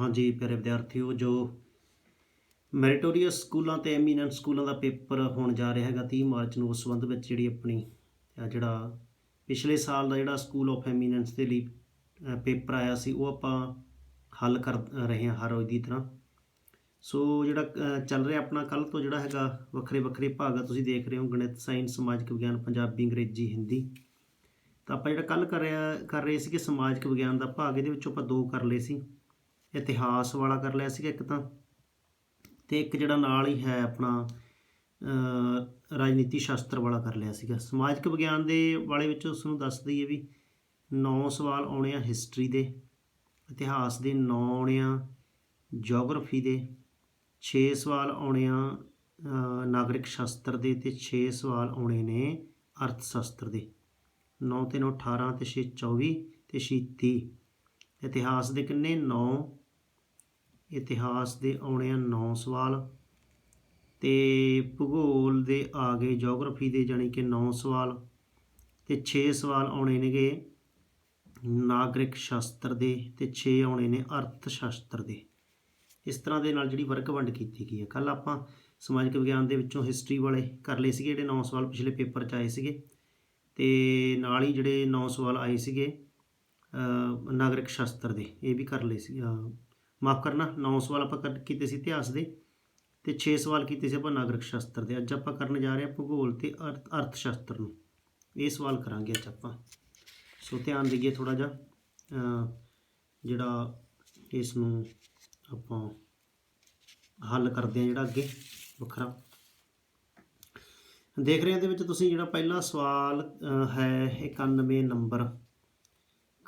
ਹਾਂਜੀ ਪਿਆਰੇ ਵਿਦਿਆਰਥੀਓ, ਜੋ ਮੈਰੀਟੋਰੀਅਸ ਸਕੂਲਾਂ ਤੇ ਐਮੀਨੈਂਟ ਸਕੂਲਾਂ ਦਾ ਪੇਪਰ ਹੋਣ ਜਾ ਰਿਹਾ ਹੈਗਾ 30 ਮਾਰਚ ਨੂੰ, ਉਸ ਸੰਬੰਧ ਵਿੱਚ ਜਿਹੜੀ ਆਪਣੀ ਜਿਹੜਾ ਪਿਛਲੇ ਸਾਲ ਦਾ ਜਿਹੜਾ ਸਕੂਲ ਆਫ ਐਮੀਨੈਂਸ ਦੇ ਲਈ ਪੇਪਰ ਆਇਆ ਸੀ, ਉਹ ਆਪਾਂ ਹੱਲ ਕਰ ਰਹੇ ਹਾਂ ਹਰ ਰੋਜ਼ ਦੀ ਤਰ੍ਹਾਂ। ਸੋ ਜਿਹੜਾ ਚੱਲ ਰਿਹਾ ਆਪਣਾ ਕੱਲ ਤੋਂ ਜਿਹੜਾ ਹੈਗਾ, ਵੱਖਰੇ ਵੱਖਰੇ ਭਾਗ ਆ, ਤੁਸੀਂ ਦੇਖ ਰਹੇ ਹੋ ਗਣਿਤ, ਸਾਇੰਸ, ਸਮਾਜਿਕ ਵਿਗਿਆਨ, ਪੰਜਾਬੀ, ਅੰਗਰੇਜ਼ੀ, ਹਿੰਦੀ। ਤਾਂ ਆਪਾਂ ਜਿਹੜਾ ਕੱਲ ਕਰ ਰਿਹਾ, ਕਰ ਰਹੇ ਸੀ ਕਿ ਸਮਾਜਿਕ ਵਿਗਿਆਨ ਦਾ ਭਾਗ, ਇਹਦੇ ਵਿੱਚੋਂ ਆਪਾਂ ਦੋ ਕਰ ਲਏ ਸੀ। ਇਤਿਹਾਸ ਵਾਲਾ ਕਰ ਲਿਆ ਸੀਗਾ ਇੱਕ ਤਾਂ। ਤੇ ਇੱਕ ਜਿਹੜਾ ਨਾਲ ਹੀ ਹੈ ਆਪਣਾ ਰਾਜਨੀਤੀ ਸ਼ਾਸਤਰ ਵਾਲਾ ਕਰ ਲਿਆ ਸੀਗਾ। ਸਮਾਜਿਕ ਵਿਗਿਆਨ ਦੇ ਵਾਲੇ ਵਿੱਚ ਉਸ ਨੂੰ ਦੱਸ ਦਈਏ ਵੀ 9 ਸਵਾਲ ਆਉਣੇ ਆ ਹਿਸਟਰੀ ਦੇ, ਇਤਿਹਾਸ ਦੇ 9 ਆਉਣੇ ਆ ਜੀਓਗ੍ਰਾਫੀ ਦੇ 6 ਸਵਾਲ ਆਉਣੇ ਆ ਨਾਗਰਿਕ ਸ਼ਾਸਤਰ ਦੇ ਤੇ 6 ਸਵਾਲ ਆਉਣੇ ਨੇ ਅਰਥ ਸ਼ਾਸਤਰ ਦੇ। 9 ਤੇ 9 18 ਤੇ 6 24 ਤੇ 6 30 ਇਤਿਹਾਸ ਦੇ ਕਿੰਨੇ? 9 ਇਤਿਹਾਸ ਦੇ ਆਉਣੇ ਆ 9 ਸਵਾਲ ਤੇ ਭੂਗੋਲ ਦੇ ਆ ਗਏ ਜੀਓਗ੍ਰਾਫੀ ਦੇ ਜਾਣੀ ਕਿ 9 ਸਵਾਲ ਤੇ 6 ਸਵਾਲ ਆਉਣੇ ਨੇਗੇ ਨਾਗਰਿਕ ਸ਼ਾਸਤਰ ਦੇ ਤੇ 6 ਆਉਣੇ ਨੇ ਅਰਥ ਸ਼ਾਸਤਰ ਦੇ। ਇਸ ਤਰ੍ਹਾਂ ਦੇ ਨਾਲ ਜਿਹੜੀ ਵਰਕ ਵੰਡ ਕੀਤੀ ਗਈ ਹੈ ਕੱਲ ਆਪਾਂ ਸਮਾਜਿਕ ਵਿਗਿਆਨ ਦੇ ਵਿੱਚੋਂ ਹਿਸਟਰੀ ਵਾਲੇ ਕਰ ਲਏ ਸੀਗੇ, ਜਿਹੜੇ 9 ਸਵਾਲ ਪਿਛਲੇ ਪੇਪਰ 'ਚ ਆਏ ਸੀਗੇ। ਤੇ ਨਾਲ ਹੀ ਜਿਹੜੇ 9 ਸਵਾਲ ਆਏ ਸੀਗੇ ਨਾਗਰਿਕ ਸ਼ਾਸਤਰ ਦੇ, ਇਹ ਵੀ ਕਰ ਲਏ ਸੀ ਮਾਫ ਕਰਨਾ 9 ਸਵਾਲ ਆਪਾਂ ਕਰ- ਕੀਤੇ ਸੀ ਇਤਿਹਾਸ ਦੇ ਤੇ 6 ਸਵਾਲ ਕੀਤੇ ਸੀ ਆਪਾਂ ਨਾਗਰਿਕ ਸ਼ਾਸਤਰ ਦੇ। ਅੱਜ ਆਪਾਂ ਕਰਨ ਜਾ ਰਹੇ ਹਾਂ ਭੂਗੋਲ ਤੇ ਅਰਥ ਅਰਥ ਸ਼ਾਸਤਰ ਨੂੰ। ਇਹ ਸਵਾਲ ਕਰਾਂਗੇ ਅੱਜ ਆਪਾਂ। ਸੋ ਧਿਆਨ ਦੇਈਏ ਥੋੜਾ ਜਿਹਾ ਜਿਹੜਾ ਇਸ ਨੂੰ ਆਪਾਂ ਹੱਲ ਕਰਦੇ ਹਾਂ ਜਿਹੜਾ ਅੱਗੇ ਵੱਖਰਾ। ਦੇਖ ਰਹੇ ਹਾਂ ਇਹਦੇ ਵਿੱਚ ਤੁਸੀਂ ਜਿਹੜਾ ਪਹਿਲਾ ਸਵਾਲ ਹੈ 91 ਨੰਬਰ।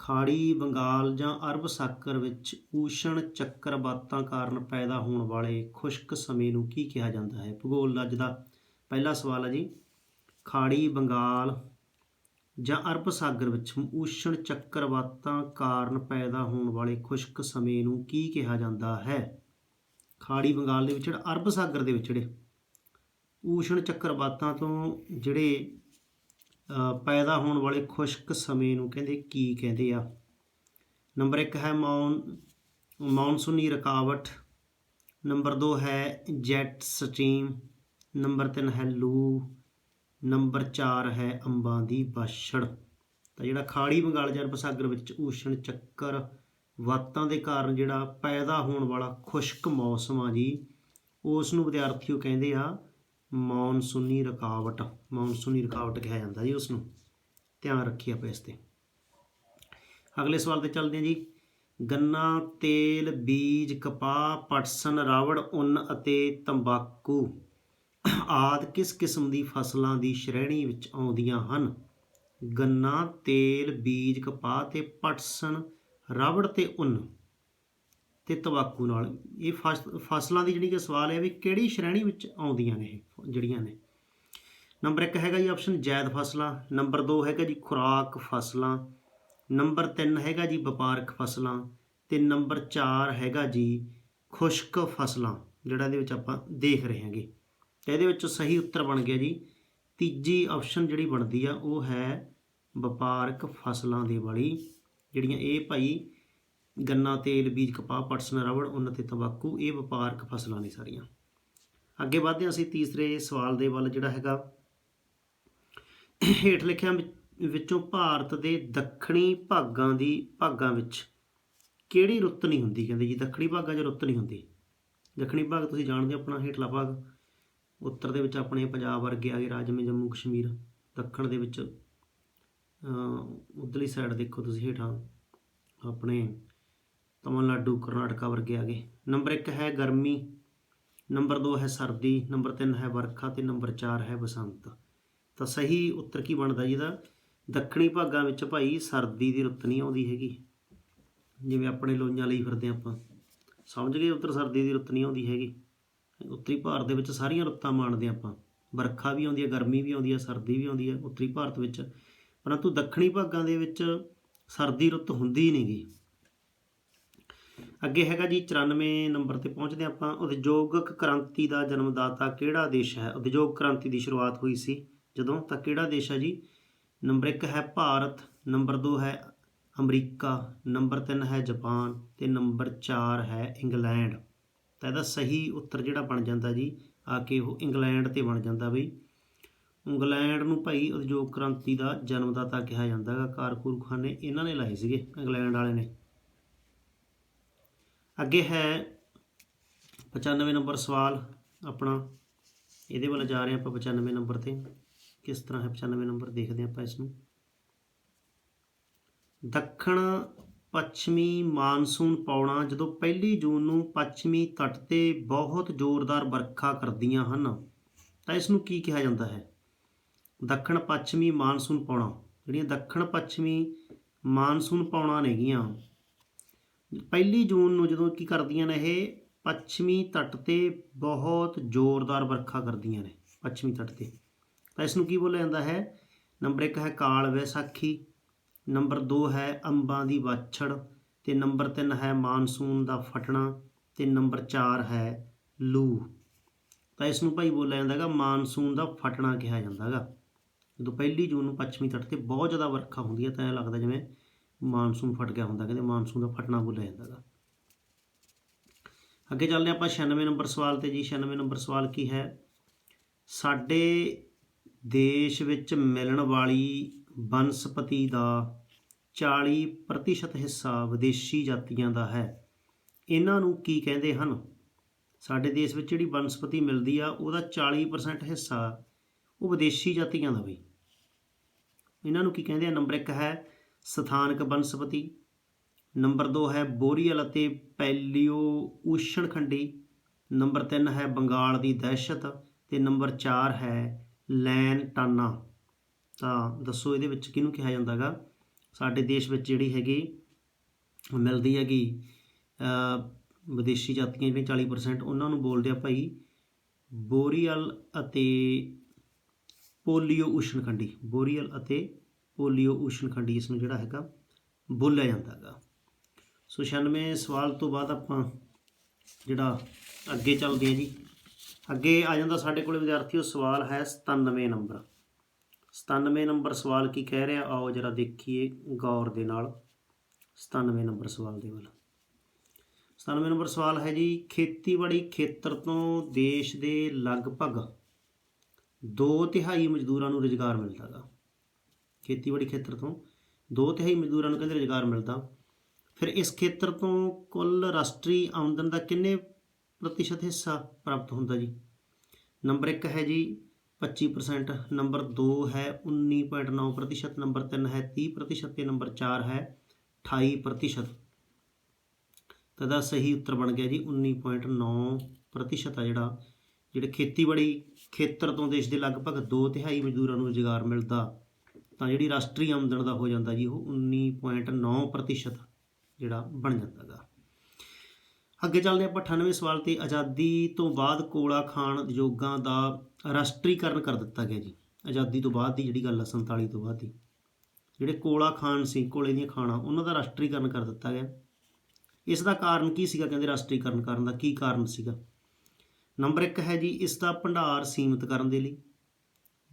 ਖਾੜੀ, ਬੰਗਾਲ ਜਾਂ ਅਰਬ ਸਾਗਰ ਵਿੱਚ ਊਸ਼ਣ ਚੱਕਰਵਾਤਾਂ ਕਾਰਨ ਪੈਦਾ ਹੋਣ ਵਾਲੇ ਖੁਸ਼ਕ ਸਮੇਂ ਨੂੰ ਕੀ ਕਿਹਾ ਜਾਂਦਾ ਹੈ? ਭੂਗੋਲ ਦਾ ਅੱਜ ਦਾ ਪਹਿਲਾ ਸਵਾਲ ਹੈ ਜੀ। ਖਾੜੀ, ਬੰਗਾਲ ਜਾਂ ਅਰਬ ਸਾਗਰ ਵਿੱਚ ਊਸ਼ਣ ਚੱਕਰਵਾਤਾਂ ਕਾਰਨ ਪੈਦਾ ਹੋਣ ਵਾਲੇ ਖੁਸ਼ਕ ਸਮੇਂ ਨੂੰ ਕੀ ਕਿਹਾ ਜਾਂਦਾ ਹੈ? ਖਾੜੀ, ਬੰਗਾਲ ਦੇ ਵਿੱਚ ਅਰਬ ਸਾਗਰ ਦੇ ਵਿੱਚ ਊਸ਼ਣ ਚੱਕਰਵਾਤਾਂ ਤੋਂ ਜਿਹੜੇ ਪੈਦਾ ਹੋਣ ਵਾਲੇ ਖੁਸ਼ਕ ਸਮੇਂ ਨੂੰ ਕਹਿੰਦੇ ਕੀ ਕਹਿੰਦੇ ਆ। ਨੰਬਰ 1 ਹੈ ਮੌਨ, ਮੌਨਸੂਨੀ ਰੁਕਾਵਟ। ਨੰਬਰ 2 ਹੈ ਜੈਟ ਸਟ੍ਰੀਮ ਨੰਬਰ 3 ਹੈ ਲੂ। ਨੰਬਰ 4 ਹੈ ਅੰਬਾਂ ਦੀ ਬਾਛੜ। ਤਾਂ ਜਿਹੜਾ ਖਾੜੀ ਬੰਗਾਲ ਜਾਂ ਅਰਬ ਵਿੱਚ ਊਸ਼ਣ ਚੱਕਰ ਵਾਤਾਂ ਦੇ ਕਾਰਨ ਜਿਹੜਾ ਪੈਦਾ ਹੋਣ ਵਾਲਾ ਖੁਸ਼ਕ ਮੌਸਮ ਆ ਜੀ, ਉਸ ਨੂੰ ਵਿਦਿਆਰਥੀਓ ਕਹਿੰਦੇ ਆ ਮੌਨਸੂਨੀ ਰੁਕਾਵਟ ਮੌਨਸੂਨੀ ਰੁਕਾਵਟ ਕਿਹਾ ਜਾਂਦਾ ਜੀ ਉਸ ਨੂੰ ਧਿਆਨ ਰੱਖੀਏ ਆਪਾਂ ਇਸ ਤੇ। ਅਗਲੇ ਸਵਾਲ ਤੇ ਚੱਲਦੇ ਹਾਂ ਜੀ। ਗੰਨਾ, ਤੇਲ, ਬੀਜ, ਕਪਾਹ, ਪਟਸਨ ਰਾਵੜ ਉੱਨ ਅਤੇ ਤੰਬਾਕੂ ਆਦ ਕਿਸ ਕਿਸਮ ਦੀ ਫਸਲਾਂ ਦੀ ਸ਼੍ਰੇਣੀ ਵਿੱਚ ਆਉਂਦੀਆਂ ਹਨ? ਗੰਨਾ, ਤੇਲ, ਬੀਜ, ਕਪਾਹ ਤੇ ਪਟਸਨ ਰਾਵੜ ਤੇ ਉੱਨ। ਤੇ ਤੰਬਾਕੂ ਨਾਲ। ਇਹ ਫਸ- ਫਸਲਾਂ ਦੀ ਜਿਹੜੀ ਕਿ ਸਵਾਲ ਹੈ ਵੀ ਕਿਹੜੀ ਸ਼੍ਰੇਣੀ ਵਿੱਚ ਆਉਂਦੀਆਂ ਨੇ ਇਹ ਜਿਹੜੀਆਂ ਨੇ? ਨੰਬਰ 1 ਹੈਗਾ ਜੀ ਆਪਸ਼ਨ ਜਾਇਦ ਫਸਲਾਂ, ਨੰਬਰ 2 ਹੈਗਾ ਜੀ ਖੁਰਾਕ ਫਸਲਾਂ, ਨੰਬਰ 3 ਹੈਗਾ ਜੀ ਵਪਾਰਕ ਫਸਲਾਂ, ਤੇ ਨੰਬਰ 4 ਹੈਗਾ ਜੀ ਖੁਸ਼ਕ ਫਸਲਾਂ, ਜਿਹੜਾ ਇਹਦੇ ਵਿੱਚ ਆਪਾਂ ਦੇਖ ਰਹੇ ਹਾਂਗੇ। ਤੇ ਇਹਦੇ ਵਿੱਚ ਸਹੀ ਉੱਤਰ ਬਣ ਗਿਆ ਜੀ। ਤੀਜੀ ਆਪਸ਼ਨ ਜਿਹੜੀ ਬਣਦੀ ਆ, ਉਹ ਹੈ ਵਪਾਰਕ ਫਸਲਾਂ ਦੇ ਵਾਲੀ, ਜਿਹੜੀਆਂ ਇਹ ਭਾਈ ਗੰਨਾ, ਤੇਲ, ਬੀਜ, ਕਪਾਹ ਪਟਸਨ ਰਬੜ ਉਨ ਅਤੇ ਤੰਬਾਕੂ, ਇਹ ਵਪਾਰਕ ਫਸਲਾਂ ਨੇ ਸਾਰੀਆਂ। ਅੱਗੇ ਵਧਦੇ ਹਾਂ ਅਸੀਂ ਤੀਸਰੇ ਸਵਾਲ ਦੇ ਵੱਲ ਜਿਹੜਾ ਹੈਗਾ। ਹੇਠ ਲਿਖਿਆਂ ਵਿੱਚ- ਵਿੱਚੋਂ ਭਾਰਤ ਦੇ ਦੱਖਣੀ ਭਾਗਾਂ ਦੀ, ਭਾਗਾਂ ਵਿੱਚ ਕਿਹੜੀ ਰੁੱਤ ਨਹੀਂ ਹੁੰਦੀ? ਕਹਿੰਦੇ ਜੀ, ਦੱਖਣੀ ਭਾਗਾਂ 'ਚ ਰੁੱਤ ਨਹੀਂ ਹੁੰਦੀ। ਦੱਖਣੀ ਭਾਗ ਤੁਸੀਂ ਜਾਣਦੇ ਹੋ ਆਪਣਾ ਹੇਠਲਾ ਭਾਗ। ਉੱਤਰ ਦੇ ਵਿੱਚ ਆਪਣੇ ਪੰਜਾਬ ਵਰਗੇ ਆ ਗਏ ਰਾਜ ਜਿਵੇਂ ਜੰਮੂ, ਕਸ਼ਮੀਰ। ਦੱਖਣ ਦੇ ਵਿੱਚ ਅ ਉਧਰਲੀ ਸਾਈਡ ਦੇਖੋ ਤੁਸੀਂ ਹੇਠਾਂ। ਆਪਣੇ ਤਮਿਲਨਾਡੂ, ਕਰਨਾਟਕਾ ਵਰਗੇ ਆ ਗਏ। ਨੰਬਰ 1 ਹੈ ਗਰਮੀ, ਨੰਬਰ 2 ਹੈ ਸਰਦੀ, ਨੰਬਰ 3 ਹੈ ਵਰਖਾ ਤੇ ਨੰਬਰ 4 ਹੈ ਬਸੰਤ। ਤਾਂ ਸਹੀ ਉੱਤਰ ਕੀ ਬਣਦਾ ਜੀ ਇਹਦਾ? ਦੱਖਣੀ ਭਾਗਾਂ ਵਿੱਚ ਭਾਈ ਸਰਦੀ ਦੀ ਰੁੱਤ ਨਹੀਂ ਆਉਂਦੀ ਹੈਗੀ। ਜਿਵੇਂ ਆਪਣੇ ਲੋਈਆਂ ਲਈ ਫਿਰਦੇ ਆਪਾਂ। ਸਮਝ ਗਏ ਉੱਤਰ ਸਰਦੀ ਦੀ ਰੁੱਤ ਨਹੀਂ ਆਉਂਦੀ ਹੈਗੀ? ਉੱਤਰੀ ਭਾਰਤ ਦੇ ਵਿੱਚ ਸਾਰੀਆਂ ਰੁੱਤਾਂ ਮਾਣਦੇ ਆਪਾਂ। ਵਰਖਾ ਵੀ ਆਉਂਦੀ ਹੈ, ਗਰਮੀ ਵੀ ਆਉਂਦੀ ਹੈ, ਸਰਦੀ ਵੀ ਆਉਂਦੀ ਹੈ ਉੱਤਰੀ ਭਾਰਤ ਵਿੱਚ। ਪਰੰਤੂ ਦੱਖਣੀ ਭਾਗਾਂ ਦੇ ਵਿੱਚ ਸਰਦੀ ਰੁੱਤ ਹੁੰਦੀ ਨਹੀਂ ਗੀ ਅੱਗੇ ਹੈਗਾ ਜੀ 94 ਨੰਬਰ ਤੇ ਪਹੁੰਚਦੇ ਹਾਂ ਆਪਾਂ। ਉਦਯੋਗਿਕ ਕ੍ਰਾਂਤੀ ਦਾ ਜਨਮਦਾਤਾ ਕਿਹੜਾ ਦੇਸ਼ ਹੈ? ਉਦਯੋਗ ਕ੍ਰਾਂਤੀ ਦੀ ਸ਼ੁਰੂਆਤ ਹੋਈ ਸੀ ਜਦੋਂ, ਤਾਂ ਕਿਹੜਾ ਦੇਸ਼ ਹੈ ਜੀ? ਨੰਬਰ 1 ਹੈ ਭਾਰਤ, ਨੰਬਰ 2 ਹੈ ਅਮਰੀਕਾ, ਨੰਬਰ 3 ਹੈ ਜਾਪਾਨ ਤੇ ਨੰਬਰ 4 ਹੈ ਇੰਗਲੈਂਡ। ਤਾਂ ਇਹਦਾ ਸਹੀ ਉੱਤਰ ਜਿਹੜਾ ਬਣ ਜਾਂਦਾ ਜੀ, ਆ ਕੇ ਉਹ ਇੰਗਲੈਂਡ ਤੇ ਬਣ ਜਾਂਦਾ ਬਈ। ਇੰਗਲੈਂਡ ਨੂੰ ਭਾਈ ਉਦਯੋਗ ਕ੍ਰਾਂਤੀ ਦਾ ਜਨਮਦਾਤਾ ਕਿਹਾ ਜਾਂਦਾ ਹੈਗਾ, ਕਾਰਕੁਰਖਾਨੇ ਇਹਨਾਂ ਨੇ ਲਾਏ ਸੀਗੇ, ਇੰਗਲੈਂਡ ਵਾਲੇ ਨੇ। ਅੱਗੇ ਹੈ 95 ਨੰਬਰ ਸਵਾਲ ਆਪਣਾ। ਇਹਦੇ ਵੱਲ ਜਾ ਰਹੇ ਆਪਾਂ 95 ਨੰਬਰ ਤੇ। ਕਿਸ ਤਰ੍ਹਾਂ ਹੈ 95 ਨੰਬਰ? ਦੇਖਦੇ ਆਪਾਂ ਇਸ ਨੂੰ। ਦੱਖਣ ਪੱਛਮੀ ਮਾਨਸੂਨ ਪੌੜਾਂ ਜਦੋਂ ਪਹਿਲੀ ਜੂਨ ਨੂੰ ਪੱਛਮੀ ਤੱਟ ਤੇ ਬਹੁਤ ਜ਼ੋਰਦਾਰ ਵਰਖਾ ਕਰਦੀਆਂ ਹਨ, ਤਾਂ ਇਸ ਨੂੰ ਕੀ ਕਿਹਾ ਜਾਂਦਾ ਹੈ? ਦੱਖਣ ਪੱਛਮੀ ਮਾਨਸੂਨ ਪੌੜਾਂ। ਜਿਹੜੀਆਂ ਦੱਖਣ ਪੱਛਮੀ ਮਾਨਸੂਨ ਪੌੜਾਂ ਨੇਗੀਆਂ ਪਹਿਲੀ ਜੂਨ ਨੂੰ ਜਦੋਂ ਕੀ ਕਰਦੀਆਂ ਨੇ ਇਹ, ਪੱਛਮੀ ਤੱਟ ਤੇ ਬਹੁਤ ਜ਼ੋਰਦਾਰ ਵਰਖਾ ਕਰਦੀਆਂ ਨੇ, ਪੱਛਮੀ ਤੱਟ ਤੇ। ਤਾਂ ਇਸ ਨੂੰ ਕੀ ਬੋਲਿਆ ਜਾਂਦਾ ਹੈ? ਨੰਬਰ 1 ਹੈ ਕਾਲ ਵਿਸਾਖੀ, ਨੰਬਰ 2 ਹੈ ਅੰਬਾਂ ਦੀ ਵਾਛੜ, ਤੇ ਨੰਬਰ 3 ਹੈ ਮਾਨਸੂਨ ਦਾ ਫਟਣਾ, ਤੇ ਨੰਬਰ 4 ਹੈ ਲੂ। ਤਾਂ ਇਸ ਨੂੰ ਭਾਈ ਬੋਲਿਆ ਜਾਂਦਾ ਹੈਗਾ ਮਾਨਸੂਨ ਦਾ ਫਟਣਾ ਕਿਹਾ ਜਾਂਦਾ ਹੈਗਾ। ਜਦੋਂ ਪਹਿਲੀ ਜੂਨ ਨੂੰ ਪੱਛਮੀ ਤੱਟ ਤੇ ਬਹੁਤ ਜ਼ਿਆਦਾ ਵਰਖਾ ਹੁੰਦੀ ਹੈ, ਤਾਂ ਇਹ ਲੱਗਦਾ ਜਿਵੇਂ ਮਾਨਸੂਨ ਫਟ ਗਿਆ ਹੁੰਦਾ, ਕਹਿੰਦੇ ਮਾਨਸੂਨ ਦਾ ਫਟਣਾ ਬੋਲਿਆ ਜਾਂਦਾ ਹੈਗਾ ਅੱਗੇ ਚੱਲਦੇ ਆਪਾਂ 96 ਨੰਬਰ ਸਵਾਲ ਤੇ ਜੀ 96 ਨੰਬਰ ਸਵਾਲ ਕੀ ਹੈ? ਸਾਡੇ ਦੇਸ਼ ਵਿੱਚ ਮਿਲਣ ਵਾਲੀ ਬਨਸਪਤੀ ਦਾ 40% ਹਿੱਸਾ ਵਿਦੇਸ਼ੀ ਜਾਤੀਆਂ ਦਾ ਹੈ। ਇਹਨਾਂ ਨੂੰ ਕੀ ਕਹਿੰਦੇ ਹਨ? ਸਾਡੇ ਦੇਸ਼ ਵਿੱਚ ਜਿਹੜੀ ਬਨਸਪਤੀ ਮਿਲਦੀ ਆ, ਉਹਦਾ 40% ਹਿੱਸਾ ਉਹ ਵਿਦੇਸ਼ੀ ਜਾਤੀਆਂ ਦਾ ਬਈ। ਇਹਨਾਂ ਨੂੰ ਕੀ ਕਹਿੰਦੇ ਆ? ਨੰਬਰ 1 ਹੈ ਸਥਾਨਕ ਬਨਸਪਤੀ। ਨੰਬਰ 2 ਹੈ ਬੋਰੀਅਲ ਅਤੇ ਪੈਲੀਓ ਊਸ਼ਣਖੰਡੀ ਨੰਬਰ 3 ਹੈ ਬੰਗਾਲ ਦੀ ਦਹਿਸ਼ਤ ਤੇ ਨੰਬਰ 4 ਹੈ ਲੈਨ ਟਾਨਾ। ਤਾਂ ਦੱਸੋ ਇਹਦੇ ਵਿੱਚ ਕਿਹਨੂੰ ਕਿਹਾ ਜਾਂਦਾਗਾ ਸਾਡੇ ਦੇਸ਼ ਵਿੱਚ ਜਿਹੜੀ ਹੈਗੀ, ਮਿਲਦੀ ਹੈਗੀ ਵਿਦੇਸ਼ੀ ਜਾਤੀਆਂ ਜਿਹੜੀਆਂ 40% ਉਹਨਾਂ ਨੂੰ ਬੋਲਦੇ ਆ ਭਾਈ ਬੋਰੀਅਲ ਅਤੇ ਪੋਲੀਓ ਊਸ਼ਣਖੰਡੀ ਬੋਰੀਅਲ ਅਤੇ ਪੋਲੀਓ ਊਸ਼ਣਖੰਡੀ ਇਸ ਨੂੰ ਜਿਹੜਾ ਹੈਗਾ ਬੋਲਿਆ ਜਾਂਦਾ ਹੈਗਾ। ਸੋ 96 ਸਵਾਲ ਤੋਂ ਬਾਅਦ ਆਪਾਂ ਜਿਹੜਾ ਅੱਗੇ ਚੱਲਦੇ ਹਾਂ ਜੀ। ਅੱਗੇ ਆ ਜਾਂਦਾ ਸਾਡੇ ਕੋਲ ਵਿਦਿਆਰਥੀਓ, ਸਵਾਲ ਹੈ 97 ਨੰਬਰ। 97 ਨੰਬਰ ਸਵਾਲ ਕੀ ਕਹਿ ਰਿਹਾ? ਆਓ ਜਰਾ ਦੇਖੀਏ ਗੌਰ ਦੇ ਨਾਲ 97 ਨੰਬਰ ਸਵਾਲ ਦੇ ਵੱਲ। 97 ਨੰਬਰ ਸਵਾਲ ਹੈ ਜੀ, ਖੇਤੀਬਾੜੀ ਖੇਤਰ ਤੋਂ ਦੇਸ਼ ਦੇ ਲਗਭਗ 2 ਤਿਹਾਈ ਮਜ਼ਦੂਰਾਂ ਨੂੰ ਰੁਜ਼ਗਾਰ ਮਿਲਦਾ ਗਾ ਖੇਤੀਬਾੜੀ ਖੇਤਰ ਤੋਂ, ਦੋ ਤਿਹਾਈ ਮਜ਼ਦੂਰਾਂ ਨੂੰ ਕਹਿੰਦੇ ਰੁਜ਼ਗਾਰ ਮਿਲਦਾ। ਫਿਰ ਇਸ ਖੇਤਰ ਤੋਂ ਕੁੱਲ ਰਾਸ਼ਟਰੀ ਆਮਦਨ ਦਾ ਕਿੰਨੇ ਪ੍ਰਤੀਸ਼ਤ ਹਿੱਸਾ ਪ੍ਰਾਪਤ ਹੁੰਦਾ ਜੀ? ਨੰਬਰ 1 ਹੈ ਜੀ 25% ਨੰਬਰ 2 ਹੈ 19.9% ਨੰਬਰ 3 ਹੈ 30% ਤੇ ਨੰਬਰ 4 ਹੈ 28% ਤਾਂ ਦਾ ਸਹੀ ਉੱਤਰ ਬਣ ਗਿਆ ਜੀ 19.9% ਆ ਜਿਹੜਾ। ਜਿਹੜੇ ਖੇਤੀਬਾੜੀ ਖੇਤਰ ਤੋਂ ਦੇਸ਼ ਦੇ ਲਗਭਗ 2 ਤਿਹਾਈ ਮਜ਼ਦੂਰਾਂ ਨੂੰ ਰੁਜ਼ਗਾਰ ਮਿਲਦਾ। ਤਾਂ ਜਿਹੜੀ ਰਾਸ਼ਟਰੀ ਆਮਦਨ ਦਾ ਹੋ ਜਾਂਦਾ ਜੀ, ਉਹ 19.9% ਜਿਹੜਾ ਬਣ ਜਾਂਦਾ ਗਾ ਅੱਗੇ ਚੱਲਦੇ ਆਪਾਂ 98 ਸਵਾਲ ਤੇ ਆਜ਼ਾਦੀ ਤੋਂ ਬਾਅਦ ਕੋਲਾ ਖਾਣ ਉਦਯੋਗਾਂ ਦਾ ਰਾਸ਼ਟਰੀਕਰਨ ਕਰ ਦਿੱਤਾ ਗਿਆ ਜੀ। ਆਜ਼ਾਦੀ ਤੋਂ ਬਾਅਦ ਦੀ ਜਿਹੜੀ ਗੱਲ ਆ 47 ਤੋਂ ਬਾਅਦ ਦੀ। ਜਿਹੜੇ ਕੋਲਾ ਖਾਣ ਸੀ, ਕੋਲੇ ਦੀਆਂ ਖਾਣਾ, ਉਹਨਾਂ ਦਾ ਰਾਸ਼ਟਰੀਕਰਨ ਕਰ ਦਿੱਤਾ ਗਿਆ। ਇਸ ਦਾ ਕਾਰਨ ਕੀ ਸੀਗਾ? ਕਹਿੰਦੇ ਰਾਸ਼ਟਰੀਕਰਨ ਕਰਨ ਦਾ ਕੀ ਕਾਰਨ ਸੀਗਾ? ਨੰਬਰ 1 ਹੈ ਜੀ, ਇਸ ਦਾ ਭੰਡਾਰ ਸੀਮਿਤ ਕਰਨ ਦੇ ਲਈ।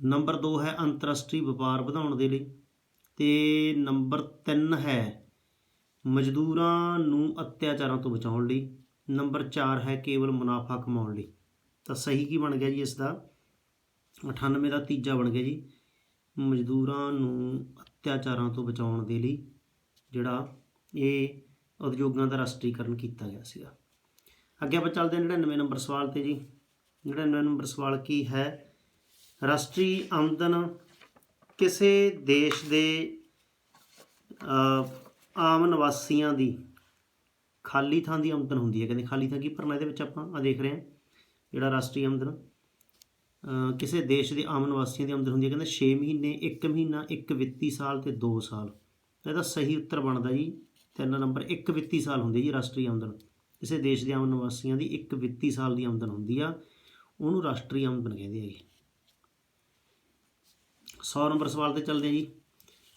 ਨੰਬਰ 2 ਹੈ ਅੰਤਰਰਾਸ਼ਟਰੀ ਵਪਾਰ ਵਧਾਉਣ ਦੇ ਲਈ ਤੇ ਨੰਬਰ 3 ਹੈ ਮਜ਼ਦੂਰਾਂ ਨੂੰ ਅਤਿਆਚਾਰਾਂ ਤੋਂ ਬਚਾਉਣ ਲਈ। ਨੰਬਰ 4 ਹੈ ਕੇਵਲ ਮੁਨਾਫਾ ਕਮਾਉਣ ਲਈ। ਤਾਂ ਸਹੀ ਕੀ ਬਣ ਗਿਆ ਜੀ ਇਸ ਦਾ 98 ਦਾ ਤੀਜਾ ਬਣ ਗਿਆ ਜੀ। ਮਜ਼ਦੂਰਾਂ ਨੂੰ ਅਤਿਆਚਾਰਾਂ ਤੋਂ ਬਚਾਉਣ ਦੇ ਲਈ ਜਿਹੜਾ ਇਹ ਉਦਯੋਗਾਂ ਦਾ ਰਾਸ਼ਟਰੀਕਰਨ ਕੀਤਾ ਗਿਆ ਸੀਗਾ। ਅੱਗੇ ਆਪਾਂ ਚੱਲਦੇ ਹਾਂ 99 ਨੰਬਰ ਸਵਾਲ ਤੇ ਜੀ। 99 ਨੰਬਰ ਸਵਾਲ ਕੀ ਹੈ? ਰਾਸ਼ਟਰੀ ਆਮਦਨ ਕਿਸੇ ਦੇਸ਼ ਦੇ ਆਮ ਨਿਵਾਸੀਆਂ ਦੀ ਖਾਲੀ ਥਾਂ ਦੀ ਆਮਦਨ ਹੁੰਦੀ ਹੈ। ਕਹਿੰਦੇ ਖਾਲੀ ਥਾਂ ਕੀ ਭਰਨਾ? ਇਹਦੇ ਵਿੱਚ ਆਪਾਂ ਆ ਦੇਖ ਰਹੇ ਹਾਂ ਜਿਹੜਾ ਰਾਸ਼ਟਰੀ ਆਮਦਨ ਕਿਸੇ ਦੇਸ਼ ਦੇ ਆਮ ਨਿਵਾਸੀਆਂ ਦੀ ਆਮਦਨ ਹੁੰਦੀ ਹੈ। ਕਹਿੰਦੇ 6 ਮਹੀਨੇ 1 ਮਹੀਨਾ 1 ਵਿੱਤੀ ਸਾਲ ਤੇ 2 ਸਾਲ। ਇਹਦਾ ਸਹੀ ਉੱਤਰ ਬਣਦਾ ਜੀ ਤਿੰਨ ਨੰਬਰ 1 ਵਿੱਤੀ ਸਾਲ ਹੁੰਦੀ ਜੀ ਰਾਸ਼ਟਰੀ ਆਮਦਨ। ਕਿਸੇ ਦੇਸ਼ ਦੇ ਆਮ ਨਿਵਾਸੀਆਂ ਦੀ 1 ਵਿੱਤੀ ਸਾਲ ਦੀ ਆਮਦਨ ਹੁੰਦੀ ਆ, ਉਹਨੂੰ ਰਾਸ਼ਟਰੀ ਆਮਦਨ ਕਹਿੰਦੇ ਆ ਜੀ। 100 ਨੰਬਰ ਸਵਾਲ ਤੇ ਚੱਲਦੇ ਹਾਂ ਜੀ।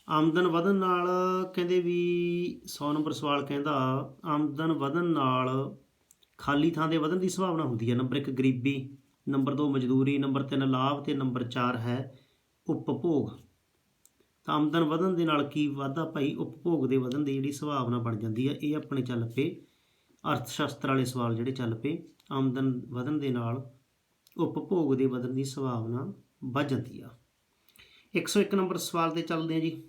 ਆਮਦਨ ਵਧਣ ਨਾਲ ਕਹਿੰਦੇ ਵੀ 100 ਨੰਬਰ ਸਵਾਲ ਕਹਿੰਦਾ, ਆਮਦਨ ਵਧਣ ਨਾਲ ਖਾਲੀ ਥਾਂ ਦੇ ਵਧਣ ਦੀ ਸੰਭਾਵਨਾ ਹੁੰਦੀ ਹੈ। ਨੰਬਰ 1 ਗਰੀਬੀ, ਨੰਬਰ 2 ਮਜ਼ਦੂਰੀ, ਨੰਬਰ 3 ਲਾਭ ਤੇ ਨੰਬਰ 4 ਹੈ ਉਪਭੋਗ। ਤਾਂ ਆਮਦਨ ਵਧਣ ਦੇ ਨਾਲ ਕੀ ਵਾਧਾ ਭਾਈ? ਉਪਭੋਗ ਦੇ ਵਧਣ ਦੀ ਜਿਹੜੀ ਸੰਭਾਵਨਾ ਬਣ ਜਾਂਦੀ ਹੈ, ਇਹ ਆਪਣੇ ਚੱਲ ਪਏ ਅਰਥ ਸ਼ਾਸਤਰ ਵਾਲੇ ਸਵਾਲ ਜਿਹੜੇ ਚੱਲ ਪਏ। ਆਮਦਨ ਵਧਣ ਦੇ ਨਾਲ ਉਪਭੋਗ ਦੇ ਵਧਣ ਦੀ ਸੰਭਾਵਨਾ ਵੱਧ ਜਾਂਦੀ ਆ। 101 ਨੰਬਰ ਸਵਾਲ ਤੇ ਚੱਲਦੇ ਆ ਜੀ।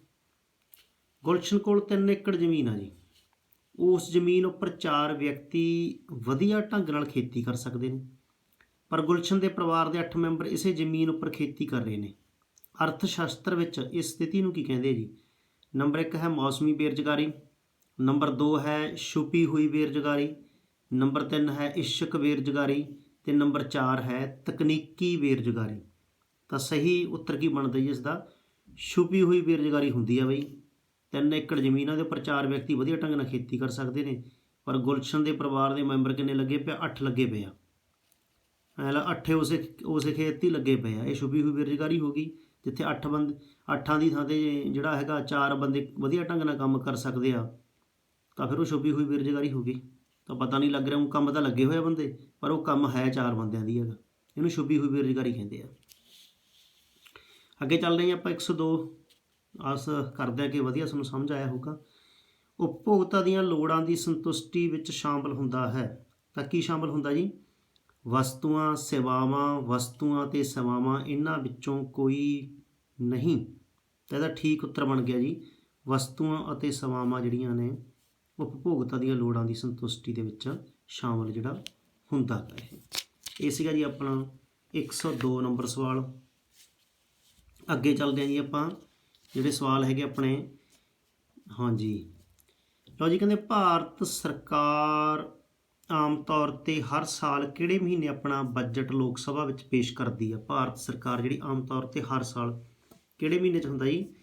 ਗੁਲਸ਼ਨ ਕੋਲ 3 ਏਕੜ ਜ਼ਮੀਨ ਆ ਜੀ। ਉਸ ਜ਼ਮੀਨ ਉੱਪਰ ਚਾਰ ਵਿਅਕਤੀ ਵਧੀਆ ਢੰਗ ਨਾਲ ਖੇਤੀ ਕਰ ਸਕਦੇ ਨੇ। ਪਰ ਗੁਲਸ਼ਨ ਦੇ ਪਰਿਵਾਰ ਦੇ 8 ਮੈਂਬਰ ਇਸੇ ਜ਼ਮੀਨ ਉੱਪਰ ਖੇਤੀ ਕਰ ਰਹੇ ਨੇ। ਅਰਥ ਸ਼ਾਸਤਰ ਵਿੱਚ ਇਸ ਸਥਿਤੀ ਨੂੰ ਕੀ ਕਹਿੰਦੇ ਜੀ? ਨੰਬਰ 1 ਹੈ ਮੌਸਮੀ ਬੇਰੁਜ਼ਗਾਰੀ। ਨੰਬਰ 2 ਹੈ ਛੁਪੀ ਹੋਈ ਬੇਰੁਜ਼ਗਾਰੀ। ਨੰਬਰ 3 ਹੈ ਇਸ਼ਕ ਬੇਰੁਜ਼ਗਾਰੀ। ਤੇ ਨੰਬਰ 4 ਹੈ ਤਕਨੀਕੀ ਬੇਰੁਜ਼ਗਾਰੀ। ਤਾਂ ਸਹੀ ਉੱਤਰ ਕੀ ਬਣਦਾ ਜੀ ਇਸ ਦਾ ਛੁਪੀ ਹੋਈ ਬੇਰੁਜ਼ਗਾਰੀ ਹੁੰਦੀ ਆ ਬਈ। 3 ਏਕੜ ਜ਼ਮੀਨ ਆ ਦੇ ਉੱਪਰ ਚਾਰ ਵਿਅਕਤੀ ਵਧੀਆ ਢੰਗ ਨਾਲ ਖੇਤੀ ਕਰ ਸਕਦੇ ਨੇ। ਪਰ ਗੁਲਸ਼ਨ ਦੇ ਪਰਿਵਾਰ ਦੇ ਮੈਂਬਰ ਕਿੰਨੇ ਲੱਗੇ ਪਏ 8 ਲੱਗੇ ਪਏ ਆ। ਐਲਾ ਅੱਠੇ ਉਸੇ ਉਸੇ ਖੇਤ ਹੀ ਲੱਗੇ ਪਏ ਆ। ਇਹ ਛੁਪੀ ਹੋਈ ਬੇਰੁਜ਼ਗਾਰੀ ਹੋ ਗਈ, ਜਿੱਥੇ 8 ਬੰਦ 8ਾਂ ਦੀ ਥਾਂ ਤੇ ਜਿਹੜਾ ਹੈਗਾ ਚਾਰ ਬੰਦੇ ਵਧੀਆ ਢੰਗ ਨਾਲ ਕੰਮ ਕਰ ਸਕਦੇ ਆ, ਤਾਂ ਫਿਰ ਉਹ ਛੁਪੀ ਹੋਈ ਬੇਰੁਜ਼ਗਾਰੀ ਹੋ ਗਈ। ਤਾਂ ਪਤਾ ਨਹੀਂ ਲੱਗ ਰਿਹਾ, ਉਹ ਕੰਮ ਤਾਂ ਲੱਗੇ ਹੋਏ ਆ ਬੰਦੇ, ਪਰ ਉਹ ਕੰਮ ਹੈ ਚਾਰ ਬੰਦਿਆਂ ਦੀ ਹੈਗਾ। ਇਹਨੂੰ ਛੁਪੀ ਹੋਈ ਬੇਰੁਜ਼ਗਾਰੀ ਕਹਿੰਦੇ ਆ। ਅੱਗੇ ਚੱਲਦੇ ਹਾਂ ਆਪਾਂ 102 ਆਸ ਕਰਦੇ ਆ ਕਿ ਵਧੀਆ ਤੁਹਾਨੂੰ ਸਮਝ ਆਇਆ ਹੋਊਗਾ। ਉਪਭੋਗਤਾ ਦੀਆਂ ਲੋੜਾਂ ਦੀ ਸੰਤੁਸ਼ਟੀ ਵਿੱਚ ਸ਼ਾਮਲ ਹੁੰਦਾ ਹੈ। ਤਾਂ ਕੀ ਸ਼ਾਮਲ ਹੁੰਦਾ ਜੀ? ਵਸਤੂਆਂ, ਸੇਵਾਵਾਂ, ਵਸਤੂਆਂ ਤੇ ਸੇਵਾਵਾਂ ਇਹਨਾਂ ਵਿੱਚੋਂ ਕੋਈ ਨਹੀਂ। ਤਾਂ ਇਹਦਾ ਠੀਕ ਉੱਤਰ ਬਣ ਗਿਆ ਜੀ। ਵਸਤੂਆਂ ਅਤੇ ਸੇਵਾਵਾਂ ਜਿਹੜੀਆਂ ਨੇ, ਉਪਭੋਗਤਾ ਦੀਆਂ ਲੋੜਾਂ ਦੀ ਸੰਤੁਸ਼ਟੀ ਦੇ ਵਿੱਚ ਸ਼ਾਮਲ ਜਿਹੜਾ ਹੁੰਦਾ ਹੈ। ਇਹ ਸੀਗਾ ਜੀ ਆਪਣਾ 102 ਨੰਬਰ ਸਵਾਲ। ਅੱਗੇ ਚੱਲਦੇ ਹਾਂ ਜੀ ਆਪਾਂ, ਜਿਹੜੇ ਸਵਾਲ ਹੈਗੇ ਆਪਣੇ। ਹਾਂਜੀ। ਲਓ ਜੀ, ਕਹਿੰਦੇ ਭਾਰਤ ਸਰਕਾਰ ਆਮ ਤੌਰ ਤੇ ਹਰ ਸਾਲ ਕਿਹੜੇ ਮਹੀਨੇ ਆਪਣਾ ਬਜਟ ਲੋਕ ਸਭਾ ਵਿੱਚ ਪੇਸ਼ ਕਰਦੀ ਹੈ ਭਾਰਤ ਸਰਕਾਰ ਜਿਹੜੀ ਆਮ ਤੌਰ ਤੇ ਹਰ ਸਾਲ ਕਿਹੜੇ ਮਹੀਨੇ 'ਚ ਹੁੰਦਾ ਜੀ?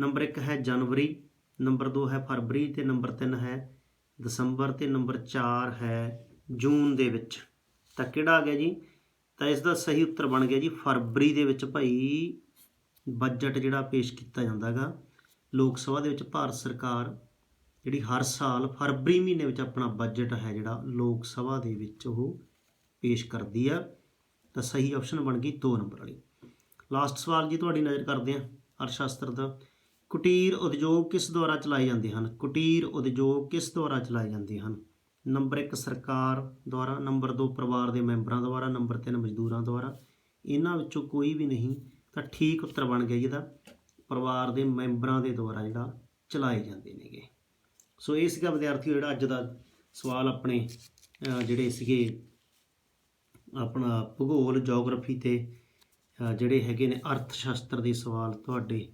ਨੰਬਰ 1 ਹੈ ਜਨਵਰੀ, ਨੰਬਰ 2 ਹੈ ਫਰਵਰੀ ਤੇ ਨੰਬਰ 3 ਹੈ ਦਸੰਬਰ ਤੇ ਨੰਬਰ 4 ਹੈ ਜੂਨ ਦੇ ਵਿੱਚ। ਤਾਂ ਕਿਹੜਾ ਆ ਗਿਆ ਜੀ? ਤਾਂ ਇਸ ਦਾ ਸਹੀ ਉੱਤਰ ਬਣ ਗਿਆ ਜੀ ਫਰਵਰੀ ਦੇ ਵਿੱਚ ਭਾਈ ਬਜਟ ਜਿਹੜਾ ਪੇਸ਼ ਕੀਤਾ ਜਾਂਦਾ ਜਾਂਦਾਗਾ, ਲੋਕ ਸਭਾ ਦੇ ਵਿੱਚ ਭਾਰਤ ਸਰਕਾਰ ਜਿਹੜੀ ਹਰ ਸਾਲ ਫਰਵਰੀ ਮਹੀਨੇ ਵਿੱਚ ਆਪਣਾ ਬਜਟ ਹੈ ਜਿਹੜਾ, ਲੋਕ ਸਭਾ ਦੇ ਵਿੱਚ ਉਹ ਪੇਸ਼ ਕਰਦੀ ਆ। ਤਾਂ ਸਹੀ ਆਪਸ਼ਨ ਬਣ ਗਈ 2 ਨੰਬਰ ਵਾਲੀ। ਲਾਸਟ ਸਵਾਲ ਜੀ ਤੁਹਾਡੀ ਨਜ਼ਰ ਕਰਦੇ ਆ, ਅਰਥਸ਼ਾਸਤਰ ਦਾ। ਕੁਟੀਰ ਉਦਯੋਗ ਕਿਸ ਦੁਆਰਾ ਚਲਾਏ ਜਾਂਦੇ ਹਨ? ਕੁਟੀਰ ਉਦਯੋਗ ਕਿਸ ਦੁਆਰਾ ਚਲਾਏ ਜਾਂਦੇ ਹਨ? ਨੰਬਰ 1 ਸਰਕਾਰ ਦੁਆਰਾ ਨੰਬਰ 2 ਪਰਿਵਾਰ ਦੇ ਮੈਂਬਰਾਂ ਦੁਆਰਾ ਨੰਬਰ 3 ਮਜ਼ਦੂਰਾਂ ਦੁਆਰਾ। ਇਹਨਾਂ ਵਿੱਚੋਂ ਕੋਈ ਵੀ ਨਹੀਂ ਤਾਂ ਠੀਕ ਉੱਤਰ ਬਣ ਗਿਆ ਜਿਹਦਾ। ਪਰਿਵਾਰ ਦੇ ਮੈਂਬਰਾਂ ਦੇ ਦੁਆਰਾ ਜਿਹੜਾ ਚਲਾਏ ਜਾਂਦੇ ਨੇਗੇ। ਸੋ ਇਹ ਸੀਗਾ ਵਿਦਿਆਰਥੀਓ ਜਿਹੜਾ ਅੱਜ ਦਾ ਸਵਾਲ ਆਪਣੇ ਜਿਹੜੇ ਸੀਗੇ, ਆਪਣਾ ਭੂਗੋਲ ਜੀਓਗ੍ਰਾਫੀ ਤੇ ਜਿਹੜੇ ਹੈਗੇ ਨੇ ਅਰਥ ਸ਼ਾਸਤਰ ਦੇ ਸਵਾਲ ਤੁਹਾਡੇ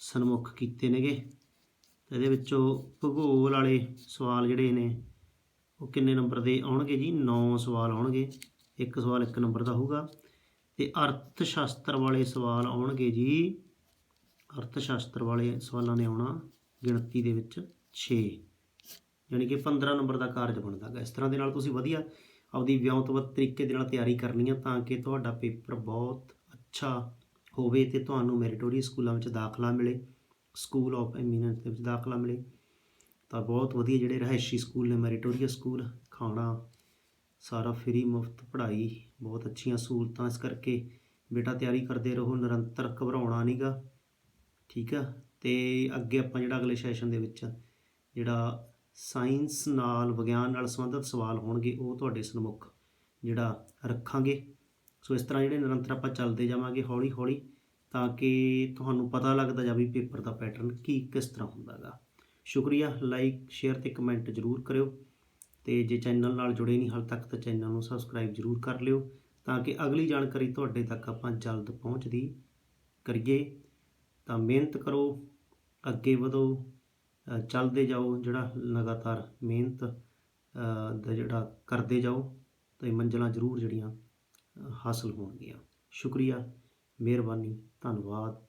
ਸਨਮੁਖ ਕੀਤੇ ਨੇਗੇ। ਇਹਦੇ ਵਿੱਚੋਂ ਭੂਗੋਲ ਵਾਲੇ ਸਵਾਲ ਜਿਹੜੇ ਨੇ, ਉਹ ਕਿੰਨੇ ਨੰਬਰ ਦੇ ਆਉਣਗੇ ਜੀ? 9 ਸਵਾਲ ਆਉਣਗੇ। ਇੱਕ ਸਵਾਲ ਇੱਕ ਨੰਬਰ ਦਾ ਹੋਊਗਾ। ਤੇ ਅਰਥ ਸ਼ਾਸਤਰ ਵਾਲੇ ਸਵਾਲ ਆਉਣਗੇ ਜੀ। ਅਰਥ ਸ਼ਾਸਤਰ ਵਾਲੇ ਸਵਾਲਾਂ ਨੇ ਆਉਣਾ ਗਿਣਤੀ ਦੇ ਵਿੱਚ 6 ਯਾਨੀ ਕਿ 15 ਨੰਬਰ ਦਾ ਕਾਰਜ ਬਣਦਾ ਹੈ ਇਸ ਤਰ੍ਹਾਂ ਦੇ ਨਾਲ ਤੁਸੀਂ ਵਧੀਆ ਆਪਦੀ ਵਿਉਂਤਬੱਧ ਤਰੀਕੇ ਦੇ ਨਾਲ ਤਿਆਰੀ ਕਰਨੀ ਆ ਤਾਂ ਕਿ ਤੁਹਾਡਾ ਪੇਪਰ ਬਹੁਤ ਅੱਛਾ ਹੋਵੇ ਤੇ ਤੁਹਾਨੂੰ ਮੈਰਿਟੋਰੀਅਸ ਸਕੂਲਾਂ ਵਿੱਚ ਦਾਖਲਾ ਮਿਲੇ। ਸਕੂਲ ਆਫ ਐਮੀਨੈਂਸ ਦੇ ਵਿੱਚ ਦਾਖਲਾ ਮਿਲੇ। ਤਾਂ ਬਹੁਤ ਵਧੀਆ ਜਿਹੜੇ ਰਿਹਾਇਸ਼ੀ ਸਕੂਲ ਨੇ, ਮੈਰਿਟੋਰੀਅਸ ਸਕੂਲ, ਖਾਣਾ ਸਾਰਾ ਫ੍ਰੀ ਮੁਫਤ ਪੜ੍ਹਾਈ, ਬਹੁਤ ਅੱਛੀਆਂ ਸਹੂਲਤਾਂ ਇਸ ਕਰਕੇ। ਬੇਟਾ ਤਿਆਰੀ ਕਰਦੇ ਰਹੋ, ਨਿਰੰਤਰ ਘਬਰਾਉਣਾ ਨਹੀਂਗਾ ਠੀਕ ਆ? ਤੇ ਅੱਗੇ ਆਪਾਂ ਜਿਹੜਾ ਅਗਲੇ ਸੈਸ਼ਨ ਦੇ ਵਿੱਚ ਜਿਹੜਾ ਸਾਇੰਸ ਨਾਲ ਵਿਗਿਆਨ ਨਾਲ ਸੰਬੰਧਿਤ ਸਵਾਲ ਹੋਣਗੇ, ਉਹ ਤੁਹਾਡੇ ਸਨਮੁਖ ਜਿਹੜਾ ਰੱਖਾਂਗੇ। ਸੋ ਇਸ ਤਰ੍ਹਾਂ ਜਿਹੜੇ ਨਿਰੰਤਰ ਆਪਾਂ ਚੱਲਦੇ ਜਾਵਾਂਗੇ ਹੌਲੀ ਹੌਲੀ ਤਾਂ ਕਿ ਤੁਹਾਨੂੰ ਪਤਾ ਲੱਗਦਾ ਜਾਵੇ ਪੇਪਰ ਦਾ ਪੈਟਰਨ ਕੀ ਕਿਸ ਤਰ੍ਹਾਂ ਹੁੰਦਾਗਾ। ਸ਼ੁਕਰੀਆ ਲਾਈਕ ਸ਼ੇਅਰ ਤੇ ਕਮੈਂਟ ਜ਼ਰੂਰ ਕਰਿਓ। ਤੇ ਜੇ ਚੈਨਲ ਨਾਲ ਜੁੜੇ ਨਹੀਂ ਹਾਲ ਤੱਕ ਤਾਂ ਚੈਨਲ ਨੂੰ ਸਬਸਕ੍ਰਾਈਬ ਜ਼ਰੂਰ ਕਰ ਲਿਓ ਤਾਂ ਕਿ ਅਗਲੀ ਜਾਣਕਾਰੀ ਤੁਹਾਡੇ ਤੱਕ ਆਪਾਂ ਜਲਦ ਪਹੁੰਚਦੀ ਕਰੀਏ। ਤਾਂ ਮਿਹਨਤ ਕਰੋ ਅੱਗੇ ਵਧੋ ਚੱਲਦੇ ਜਾਓ ਜਿਹੜਾ ਲਗਾਤਾਰ ਮਿਹਨਤ ਦਾ ਜਿਹੜਾ ਕਰਦੇ ਜਾਓ ਤੇ ਮੰਜ਼ਲਾਂ ਜ਼ਰੂਰ ਜਿਹੜੀਆਂ ਅ, ਹਾਸਲ ਹੋਣਗੀਆਂ। ਸ਼ੁਕਰੀਆ ਮਿਹਰਬਾਨੀ ਧੰਨਵਾਦ।